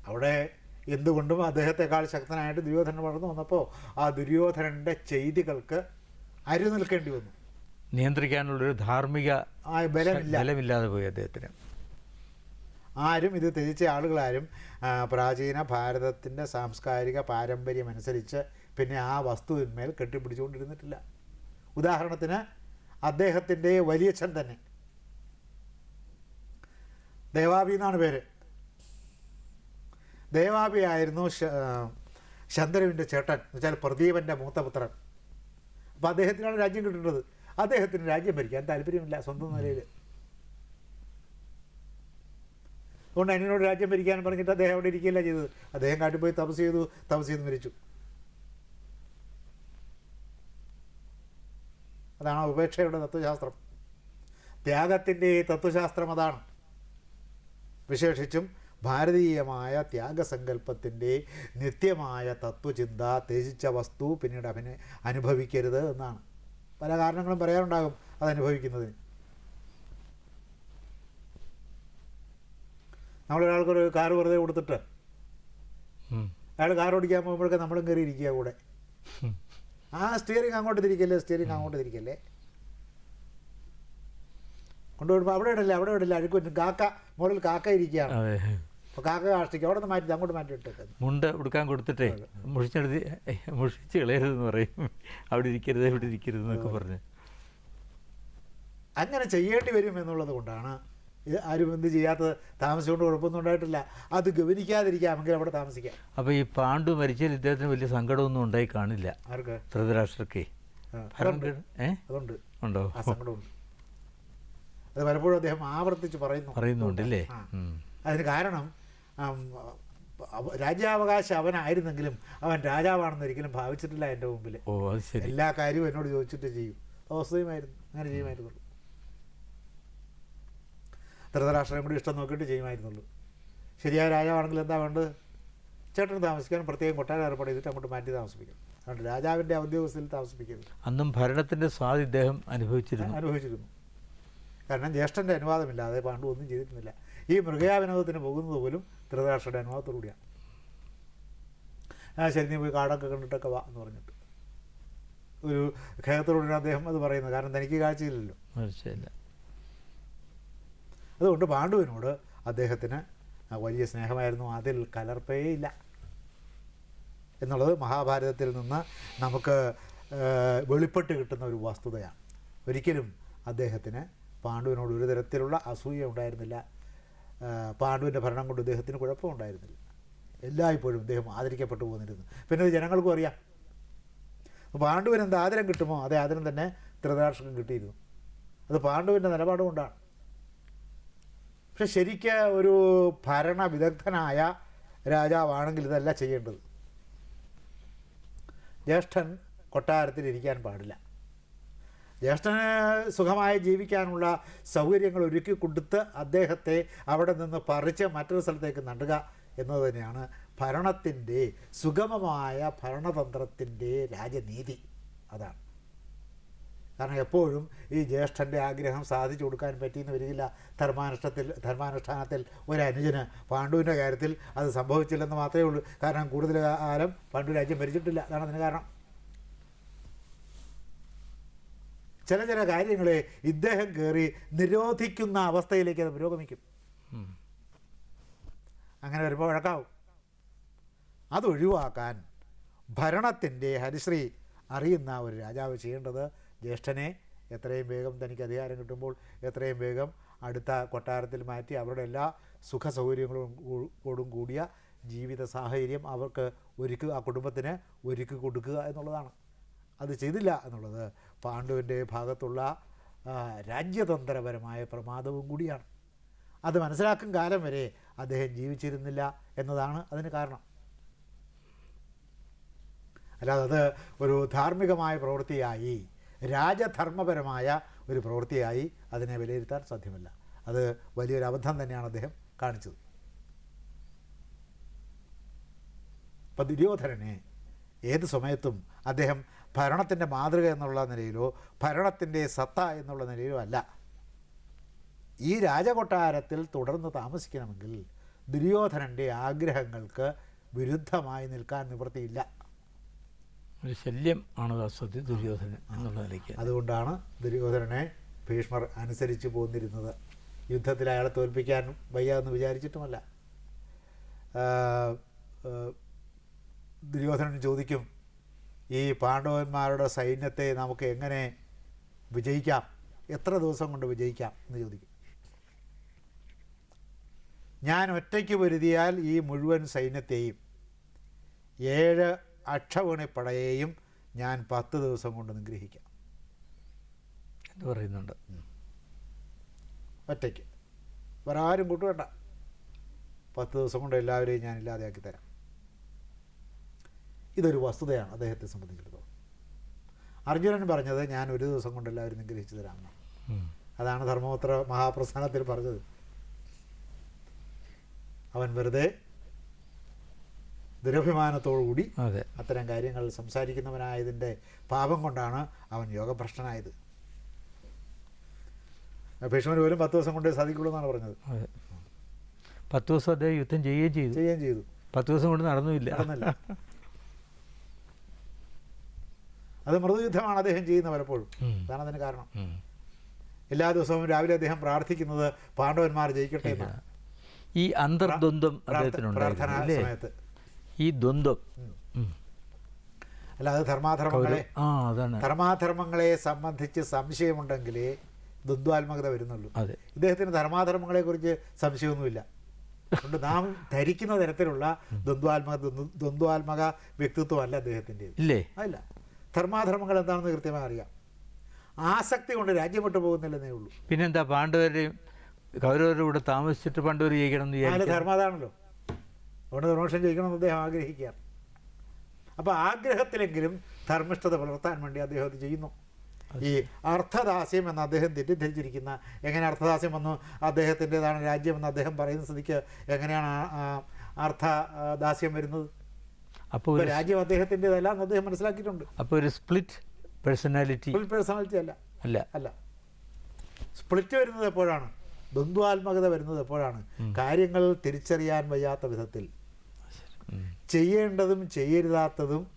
അവിടെ എന്തുകൊണ്ടും അദ്ദേഹത്തെക്കാൾ ശക്തനായിട്ട് ദുര്യോധനൻ വളർന്നു വന്നപ്പോൾ ആ ദുര്യോധനന്റെ ചെയ്തികൾക്ക് അരു നിൽക്കേണ്ടി വന്നു. നിയന്ത്രിക്കാനുള്ളൊരു ധാർമ്മിക ആ ബലമില്ല. ബലമില്ലാതെ പോയി അദ്ദേഹത്തിന്. ആരും ഇത് ത്യജിച്ച ആളുകളാരും പ്രാചീന ഭാരതത്തിന്റെ സാംസ്കാരിക പാരമ്പര്യം അനുസരിച്ച് പിന്നെ ആ വസ്തുവിന്മേൽ കെട്ടിപ്പിടിച്ചുകൊണ്ടിരുന്നിട്ടില്ല. ഉദാഹരണത്തിന് അദ്ദേഹത്തിന്റെ വലിയച്ഛൻ തന്നെ. ദേവാബി എന്നാണ് പേര്. ദേവാബി ആയിരുന്നു ശന്ദ്രവിന്റെ ചേട്ടൻ എന്ന് വെച്ചാൽ പ്രദീപന്റെ മൂത്തപുത്രൻ അപ്പോൾ അദ്ദേഹത്തിനാണ് രാജ്യം കിട്ടുന്നത് അദ്ദേഹത്തിന് രാജ്യം ഭരിക്കാൻ താല്പര്യമില്ല സ്വന്തം നിലയിൽ അതുകൊണ്ട് അനിയനോട് രാജ്യം ഭരിക്കാൻ പറഞ്ഞിട്ട് അദ്ദേഹം അവിടെ ഇരിക്കുകയല്ല ചെയ്തത്. അദ്ദേഹം കാട്ടിൽ പോയി തപസ് ചെയ്തു തപസ് ചെയ്ത് മരിച്ചു. അതാണ് ഉപേക്ഷയുടെ തത്വശാസ്ത്രം. ത്യാഗത്തിന്റെ തത്വശാസ്ത്രം അതാണ്. വിശേഷിച്ചും ഭാരതീയമായ ത്യാഗസങ്കല്പത്തിന്റെ നിത്യമായ തത്വചിന്ത ത്യജിച്ച വസ്തു പിന്നീട് അഭിനയ അനുഭവിക്കരുത് എന്നാണ്. പല കാരണങ്ങളും പറയാറുണ്ടാകും അത് നമ്മളൊരാൾക്കൊരു കാറ് വെറുതെ കൊടുത്തിട്ട്. അയാൾ കാർ ഓടിക്കാൻ പോകുമ്പോഴൊക്കെ നമ്മളും കയറി ഇരിക്കുക കൂടെ. ആ സ്റ്റിയറിംഗ് അങ്ങോട്ട് തിരിക്കല്ലേ? സ്റ്റിയറിംഗ് അങ്ങോട്ട് തിരിക്കല്ലേ? കൊണ്ടുപോകുമ്പോൾ അവിടെ ഇടല്ലേ? അവിടെ ഇടല്ലേ? അഴുക്ക് പറ്റും. കാക്ക മുകളിൽ കാക്ക ഇരിക്കുകയാണ്. അപ്പോൾ കാക്ക കാഷ്ടിക്കുക അവിടെ നിന്ന് മാറ്റി അങ്ങോട്ട് മാറ്റി ഇട്ടേക്കുന്നു. മുണ്ട് ഉടുക്കാൻ കൊടുത്തിട്ടേ മുഷിച്ചെടുത്ത് മുഷിച്ച് കളയരുതെന്ന് പറയും. അവിടെ ഇരിക്കരുത് ഇവിടെ ഇരിക്കരുത് എന്നൊക്കെ പറഞ്ഞ്. അങ്ങനെ ചെയ്യേണ്ടി വരും എന്നുള്ളത് കൊണ്ടാണ് ആരും എന്ത് ചെയ്യാത്തത്? താമസിച്ചുകൊണ്ട് കുഴപ്പമൊന്നും ഉണ്ടായിട്ടില്ല. അത് ഗവനിക്കാതിരിക്കാമെങ്കിൽ അവിടെ താമസിക്കാം. അപ്പോൾ ഈ പാണ്ഡു മരിച്ചാൽ ഇദ്ദേഹത്തിന് വലിയ സങ്കടമൊന്നും ഉണ്ടായി കാണില്ല. ആർക്ക്? ധൃതരാഷ്ട്രക്കേ അതുണ്ട്. ഉണ്ടോ? ആ സങ്കടമുണ്ട്. അത് പലപ്പോഴും അദ്ദേഹം ആവർത്തിച്ച് പറയുന്നു. പറയുന്നുണ്ടല്ലേ. അതിന് കാരണം രാജ്യാവകാശം അവനായിരുന്നെങ്കിലും അവൻ രാജാവാണെന്ന് ഒരിക്കലും ഭാവിച്ചിട്ടില്ല എന്റെ മുമ്പിൽ എല്ലാ കാര്യവും എന്നോട് ചോദിച്ചിട്ട് ചെയ്യും. അവസ്ഥയുമായിരുന്നു അങ്ങനെ ചെയ്യുമായിരുന്നുള്ളൂ. ധൃതരാഷ്ട്രം കൂടി ഇഷ്ടം നോക്കിയിട്ട് ചെയ്യുമായിരുന്നുള്ളൂ. ശരിയായ രാജാവാണെങ്കിൽ എന്താ വേണ്ടത്? ചേട്ടന് താമസിക്കാൻ പ്രത്യേകം കൊട്ടാരം ഏർപ്പാട് ചെയ്തിട്ട് അങ്ങോട്ട് മാറ്റി താമസിപ്പിക്കണം. അതുകൊണ്ട് രാജാവിന്റെ ഔദ്യോഗസ്ഥയിൽ താമസിപ്പിക്കരുത്. അന്നും ഭരണത്തിന്റെ സ്വാധീനം ഇദ്ദേഹം അനുഭവിച്ചിരുന്നു. അനുഭവിച്ചിരുന്നു. കാരണം ജ്യേഷ്ഠന്റെ അനുവാദമില്ലാതെ പാണ്ഡു ഒന്നും ചെയ്തിരുന്നില്ല. ഈ മൃഗയാവിനോദത്തിന് പോകുന്നത് പോലും ധൃതരാഷ്ട്രയുടെ അനുവാദത്തോടുകൂടിയാണ് ആ ശരി നീ പോയി കാടൊക്കെ കണ്ടിട്ടൊക്കെ വാ എന്ന് പറഞ്ഞിട്ട്. ഒരു ഖേദത്തോടുകൂടി അദ്ദേഹം അത് പറയുന്നത്. കാരണം തനിക്ക് കാഴ്ചയില്ലല്ലോ. മനസ്സിലായില്ല അതുകൊണ്ട് പാണ്ഡുവിനോട് അദ്ദേഹത്തിന് വലിയ സ്നേഹമായിരുന്നു. അതിൽ കലർപ്പേ ഇല്ല എന്നുള്ളത് മഹാഭാരതത്തിൽ നിന്ന് നമുക്ക് വെളിപ്പെട്ട് കിട്ടുന്ന ഒരു വസ്തുതയാണ്. ഒരിക്കലും അദ്ദേഹത്തിന് പാണ്ഡുവിനോട് ഒരു തരത്തിലുള്ള അസൂയ ഉണ്ടായിരുന്നില്ല. പാണ്ഡുവിന്റെ ഭരണം കൊണ്ട് അദ്ദേഹത്തിന് കുഴപ്പമുണ്ടായിരുന്നില്ല. എല്ലായ്പ്പോഴും അദ്ദേഹം ആദരിക്കപ്പെട്ടു പോന്നിരുന്നു. പിന്നെ ഇത് ജനങ്ങൾക്കും അറിയാം. പാണ്ഡുവിന് എന്ത് ആദരം കിട്ടുമോ അതേ ആദരം തന്നെ ധൃതരാഷ്ട്രം കിട്ടിയിരുന്നു. അത് പാണ്ഡുവിന്റെ നിലപാട് കൊണ്ടാണ് പക്ഷെ ശരിക്ക് ഒരു ഭരണ വിദഗ്ധനായ രാജാവാണെങ്കിൽ ഇതല്ല ചെയ്യേണ്ടത്. ജ്യേഷ്ഠൻ കൊട്ടാരത്തിൽ ഇരിക്കാൻ പാടില്ല. ജ്യേഷ്ഠന് സുഖമായി ജീവിക്കാനുള്ള സൗകര്യങ്ങൾ ഒരുക്കി കൊടുത്ത് അദ്ദേഹത്തെ അവിടെ നിന്ന് പറിച്ച് മറ്റൊരു സ്ഥലത്തേക്ക് നടുക എന്നത് തന്നെയാണ് ഭരണത്തിന്റെ സുഗമമായ ഭരണതന്ത്രത്തിന്റെ രാജനീതി. അതാണ്. കാരണം എപ്പോഴും ഈ ജ്യേഷ്ഠന്റെ ആഗ്രഹം സാധിച്ചു കൊടുക്കാൻ പറ്റിയെന്ന് വരികില്ല. ധർമാനുഷ്ഠത്തിൽ ധർമാനുഷ്ഠാനത്തിൽ ഒരു അനുജന് പാണ്ഡുവിന്റെ കാര്യത്തിൽ അത് സംഭവിച്ചില്ലെന്ന് മാത്രമേ ഉള്ളൂ. കാരണം കൂടുതൽ കാലം പാണ്ഡു രാജ്യം ഭരിച്ചിട്ടില്ല. അതാണ് അതിന് കാരണം. ചില ചില കാര്യങ്ങളെ ഇദ്ദേഹം കയറി നിരോധിക്കുന്ന അവസ്ഥയിലേക്ക് അത് പുരോഗമിക്കും. അങ്ങനെ വരുമ്പോൾ വഴക്കാവും. അതൊഴിവാക്കാൻ ഭരണത്തിന്റെ ഹരിശ്രീ അറിയുന്ന ഒരു രാജാവ് ചെയ്യേണ്ടത് ജ്യേഷ്ഠനെ എത്രയും വേഗം തനിക്ക് അധികാരം കിട്ടുമ്പോൾ എത്രയും വേഗം അടുത്ത കൊട്ടാരത്തിൽ മാറ്റി അവരുടെ എല്ലാ സുഖ സൗകര്യങ്ങളും കൂ- ോടും കൂടിയ ജീവിത സാഹചര്യം അവർക്ക് ഒരുക്കുക ആ കുടുംബത്തിന് ഒരുക്കി കൊടുക്കുക എന്നുള്ളതാണ്. അത് ചെയ്തില്ല എന്നുള്ളത് പാണ്ഡുവിന്റെ ഭാഗത്തുള്ള രാജ്യതന്ത്രപരമായ പ്രമാദവും കൂടിയാണ്. അത് മനസ്സിലാക്കും കാലം വരെ അദ്ദേഹം ജീവിച്ചിരുന്നില്ല എന്നതാണ് അതിന് കാരണം. അല്ലാതെ അത് ഒരു ധാർമ്മികമായ പ്രവൃത്തിയായി രാജധർമ്മപരമായ ഒരു പ്രവൃത്തിയായി അതിനെ വിലയിരുത്താൻ സാധ്യമല്ല. അത് വലിയൊരു അബദ്ധം തന്നെയാണ് അദ്ദേഹം കാണിച്ചത്. അപ്പം ദുര്യോധനനെ ഏത് സമയത്തും അദ്ദേഹം ഭരണത്തിന്റെ മാതൃക എന്നുള്ള നിലയിലോ ഭരണത്തിന്റെ സത്ത എന്നുള്ള നിലയിലോ അല്ല. ഈ രാജകൊട്ടാരത്തിൽ തുടർന്ന് താമസിക്കണമെങ്കിൽ ദുര്യോധനന്റെ ആഗ്രഹങ്ങൾക്ക് വിരുദ്ധമായി നിൽക്കാൻ നിവൃത്തിയില്ല. ഒരു ശല്യം ആണ് വാസ്തവത്തിൽ ദുര്യോധനൻ എന്നുള്ള നിലയ്ക്ക്. അതുകൊണ്ടാണ് ദുര്യോധനനെ ഭീഷ്മർ അനുസരിച്ച് പോന്നിരുന്നത്. യുദ്ധത്തിൽ അയാളെ തോൽപ്പിക്കാൻ വയ്യ എന്ന് വിചാരിച്ചിട്ടുമല്ല ദുര്യോധനൻ ചോദിക്കും ഈ പാണ്ഡവന്മാരുടെ സൈന്യത്തെ നമുക്ക് എങ്ങനെ വിജയിക്കാം? എത്ര ദിവസം കൊണ്ട് വിജയിക്കാം എന്ന് ചോദിക്കും. ഞാൻ ഒറ്റയ്ക്ക് പൊരുതിയാൽ ഈ മുഴുവൻ സൈന്യത്തെയും ഏഴ് അക്ഷവണിപ്പടയെയും ഞാൻ പത്ത് ദിവസം കൊണ്ട് നിഗ്രഹിക്കാം. എന്ന് പറയുന്നുണ്ട്. ഒറ്റയ്ക്ക്. വേറെ ആരും കൂട്ടുവേണ്ട പത്ത് ദിവസം കൊണ്ട് എല്ലാവരെയും ഞാൻ ഇല്ലാതെയാക്കി തരാം. ഇതൊരു വസ്തുതയാണ് അദ്ദേഹത്തെ സംബന്ധിച്ചിടത്തോളം. അർജുനൻ പറഞ്ഞത് ഞാൻ ഒരു ദിവസം കൊണ്ട് എല്ലാവരും നിഗ്രഹിച്ചു തരാമെന്ന്. അതാണ് ധർമ്മപുത്ര മഹാപ്രസ്ഥാനത്തിൽ പറഞ്ഞത്. അവൻ വെറുതെ ദുരഭിമാനത്തോടുകൂടി അതെ. അത്തരം കാര്യങ്ങൾ സംസാരിക്കുന്നവനായതിന്റെ പാപം കൊണ്ടാണ് അവൻ യോഗഭ്രഷ്ടനായത്. ഭീഷ്മർ പോലും പത്ത് ദിവസം കൊണ്ടേ സാധിക്കുള്ളൂ എന്നാണ് പറഞ്ഞത്. പത്ത് ദിവസം അദ്ദേഹം യുദ്ധം ചെയ്യുകയും ചെയ്തു. ചെയ്യുകയും ചെയ്തു. പത്ത് ദിവസം കൊണ്ട് നടന്നുമില്ല. നടന്നില്ല. അത് മൃദുയുദ്ധമാണ് അദ്ദേഹം ചെയ്യുന്നത് പലപ്പോഴും. അതാണ് അതിന് കാരണം. എല്ലാ ദിവസവും രാവിലെ അദ്ദേഹം പ്രാർത്ഥിക്കുന്നത് പാണ്ഡവന്മാർ ജയിക്കട്ടെ എന്നാണ്. ഈ അന്തർദ്വന്ദ്വം പ്രാർത്ഥ- പ്രാർത്ഥന സമയത്ത്. ഈ ദ്വന്ദ്വം. അല്ലാതെ ധർമാധർമ്മങ്ങളെ ആ അതാണ്. ധർമാധർമ്മങ്ങളെ സംബന്ധിച്ച് സംശയമുണ്ടെങ്കിലേ ദ്വന്ദ്വാത്മകത വരുന്നുള്ളൂ. അതെ. ഇദ്ദേഹത്തിന് ധർമാധർമ്മങ്ങളെക്കുറിച്ച് സംശയമൊന്നുമില്ല. അതുകൊണ്ട് നാം ധരിക്കുന്ന തരത്തിലുള്ള ദ്വന്ദ്വാത്മക ദ്വന്ദ്- ദ്വന്ദ്വാത്മക വ്യക്തിത്വമല്ല അദ്ദേഹത്തിന്റെ ഇല്ലേ? അല്ല. ധർമാധർമ്മങ്ങൾ എന്താണെന്ന് കൃത്യമായി അറിയാം. ആസക്തി കൊണ്ട് രാജ്യം വിട്ടു പോകുന്നില്ലെന്നേ ഉള്ളൂ. പിന്നെന്താ പാണ്ഡവരെയും കൗരവരുടെ കൂടെ താമസിച്ചിട്ട് പാണ്ഡവർ ജയിക്കണം എന്ന് അതാണല്ലോ അതുകൊണ്ട് ധർമ്മോഷം ജയിക്കണമെന്ന് അദ്ദേഹം ആഗ്രഹിക്കുകയാണ്. അപ്പോൾ ആഗ്രഹത്തിലെങ്കിലും ധർമ്മിഷ്ഠത പുലർത്താൻ വേണ്ടി അദ്ദേഹം അത് ചെയ്യുന്നു. ഈ അർത്ഥദാസ്യം എന്ന് അദ്ദേഹം തെറ്റിദ്ധരിച്ചിരിക്കുന്ന എങ്ങനെ അർത്ഥദാസ്യം വന്നു അദ്ദേഹത്തിന്റെതാണ് രാജ്യം എന്ന് അദ്ദേഹം പറയുന്ന സ്ഥിതിക്ക് എങ്ങനെയാണ് അർത്ഥദാസ്യം വരുന്നത്? അപ്പോൾ രാജ്യം അദ്ദേഹത്തിന്റെതല്ല എന്ന് അദ്ദേഹം മനസ്സിലാക്കിയിട്ടുണ്ട്. അപ്പോൾ ഒരു സ്പ്ലിറ്റ് പേഴ്സണാലിറ്റി സ്പ്ലിറ്റ് പേഴ്സണാലിറ്റി അല്ല. അല്ല. അല്ല. സ്പ്ലിറ്റ് വരുന്നത് എപ്പോഴാണ്? ദ്വന്ദ്വാത്മകത വരുന്നത് എപ്പോഴാണ്? കാര്യങ്ങൾ തിരിച്ചറിയാൻ വയ്യാത്ത വിധത്തിൽ. ചെയ്യേണ്ടതും ചെയ്യരുതാത്തതും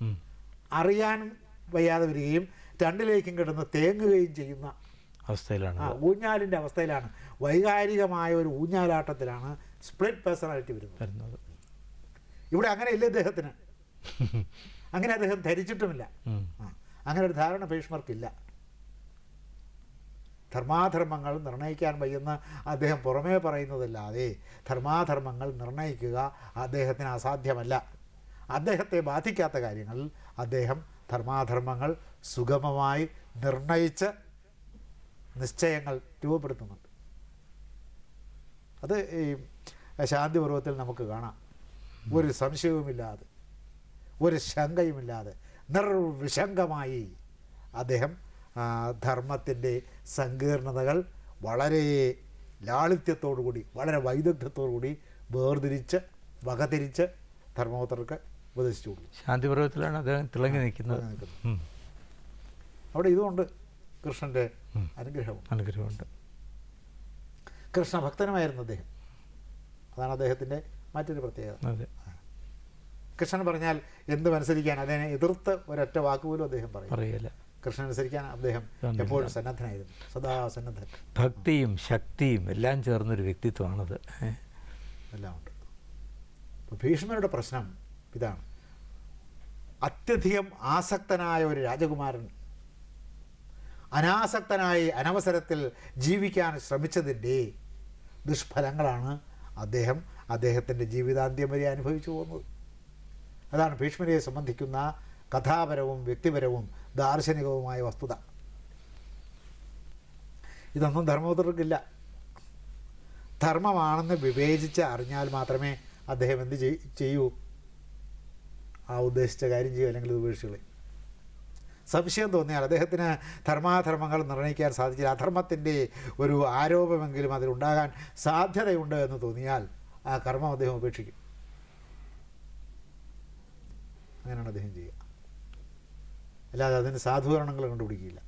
അറിയാൻ വയ്യാതെ വരികയും രണ്ടിലേക്കും കിടന്ന് തേങ്ങുകയും ചെയ്യുന്ന അവസ്ഥയിലാണ്. ആ ഊഞ്ഞാലിന്റെ അവസ്ഥയിലാണ്. വൈകാരികമായ ഒരു ഊഞ്ഞാലാട്ടത്തിലാണ് സ്പ്ലിറ്റ് പേഴ്സണാലിറ്റി വരുന്നത്. വരുന്നത്. ഇവിടെ അങ്ങനെ ഇല്ല അദ്ദേഹത്തിന്? അങ്ങനെ അദ്ദേഹം ധരിച്ചിട്ടുമില്ല. അങ്ങനെ ഒരു ധാരണ ഭീഷ്മർക്കില്ല. ധർമാധർമ്മങ്ങൾ നിർണയിക്കാൻ വയ്യെന്ന് അദ്ദേഹം പുറമേ പറയുന്നതല്ലാതെ ധർമാധർമ്മങ്ങൾ നിർണയിക്കുക അദ്ദേഹത്തിന് അസാധ്യമല്ല. അദ്ദേഹത്തെ ബാധിക്കാത്ത കാര്യങ്ങളിൽ അദ്ദേഹം ധർമാധർമ്മങ്ങൾ സുഗമമായി നിർണയിച്ച് നിശ്ചയങ്ങൾ രൂപപ്പെടുത്തുന്നുണ്ട്. അത് ഈ ശാന്തിപർവത്തിൽ നമുക്ക് കാണാം. ഒരു സംശയവുമില്ലാതെ ഒരു ശങ്കയുമില്ലാതെ നിർവിശങ്കമായി അദ്ദേഹം ധർമ്മത്തിന്റെ സങ്കീർണതകൾ വളരെ ലാളിത്യത്തോടുകൂടി വളരെ വൈദഗ്ധ്യത്തോടുകൂടി വേർതിരിച്ച് വകതിരിച്ച് ധർമ്മപുത്രർക്ക് ഉപദേശിച്ചു കൊടുക്കും ശാന്തിപർവത്തിലാണ് അദ്ദേഹം തിളങ്ങി നിൽക്കുന്നത്. അവിടെ ഇതുകൊണ്ട് കൃഷ്ണന്റെ ഉം. അനുഗ്രഹവും അനുഗ്രഹമുണ്ട്. കൃഷ്ണഭക്തനുമായിരുന്നു അദ്ദേഹം. അതാണ് അദ്ദേഹത്തിന്റെ മറ്റൊരു പ്രത്യേകത. അതെ. കൃഷ്ണൻ പറഞ്ഞാൽ എന്ത് അനുസരിക്കാൻ അതിനെ എതിർത്ത് ഒരൊറ്റ വാക്കുപോലും അദ്ദേഹം പറയും പറയല കൃഷ്ണൻ അനുസരിക്കാൻ അദ്ദേഹം എപ്പോഴും സന്നദ്ധനായിരുന്നു. സദാ സന്നദ്ധൻ. ഭക്തിയും ശക്തിയും എല്ലാം ചേർന്നൊരു വ്യക്തിത്വമാണത്. എല്ലാം ഉണ്ട്. അപ്പോൾ ഭീഷ്മരുടെ പ്രശ്നം ഇതാണ്. അത്യധികം ആസക്തനായ ഒരു രാജകുമാരൻ അനാസക്തനായി അനവസരത്തിൽ ജീവിക്കാൻ ശ്രമിച്ചതിന്റെ ദുഷ്ഫലങ്ങളാണ് അദ്ദേഹം അദ്ദേഹത്തിന്റെ ജീവിതാന്ത്യം വരെ അനുഭവിച്ചു പോകുന്നത്. അതാണ് ഭീഷ്മരെ സംബന്ധിക്കുന്ന കഥാപരവും വ്യക്തിപരവും ദാർശനികവുമായ വസ്തുത. ഇതൊന്നും ധർമ്മപുത്രർക്കില്ല. ധർമ്മമാണെന്ന് വിവേചിച്ച് അറിഞ്ഞാൽ മാത്രമേ അദ്ദേഹം എന്ത് ചെയ്യൂ? ആ ഉദ്ദേശിച്ച കാര്യം ചെയ്യൂ അല്ലെങ്കിൽ ഇത് സംശയം തോന്നിയാൽ അദ്ദേഹത്തിന് ധർമാധർമ്മങ്ങൾ നിർണയിക്കാൻ സാധിച്ചില്ല. അധർമ്മത്തിന്റെ ഒരു ആരോപമെങ്കിലും അതിലുണ്ടാകാൻ സാധ്യതയുണ്ട് എന്ന് തോന്നിയാൽ ആ കർമ്മം അദ്ദേഹം ഉപേക്ഷിക്കും. അങ്ങനെയാണ് അദ്ദേഹം ചെയ്യുക. അല്ലാതെ അതിന് സാധൂകരണങ്ങൾ കണ്ടുപിടിക്കില്ല.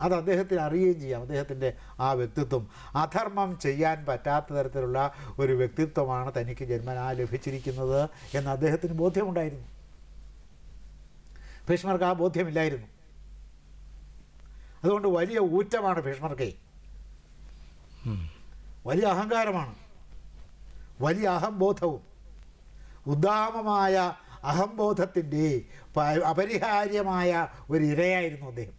അത് അദ്ദേഹത്തിന് അറിയുകയും ചെയ്യാം. അദ്ദേഹത്തിന്റെ ആ വ്യക്തിത്വം അധർമ്മം ചെയ്യാൻ പറ്റാത്ത തരത്തിലുള്ള ഒരു വ്യക്തിത്വമാണ് തനിക്ക് ജന്മനാ ലഭിച്ചിരിക്കുന്നത് എന്ന് അദ്ദേഹത്തിന് ബോധ്യമുണ്ടായിരുന്നു. ഭീഷ്മർക്ക് ആ ബോധ്യമില്ലായിരുന്നു. അതുകൊണ്ട് വലിയ ഊറ്റമാണ് ഭീഷ്മർക്ക്. വലിയ അഹങ്കാരമാണ്. വലിയ അഹംബോധവും. ഉദാമമായ അഹംബോധത്തിന്റെ അപരിഹാര്യമായ ഒരു ഇരയായിരുന്നു അദ്ദേഹം.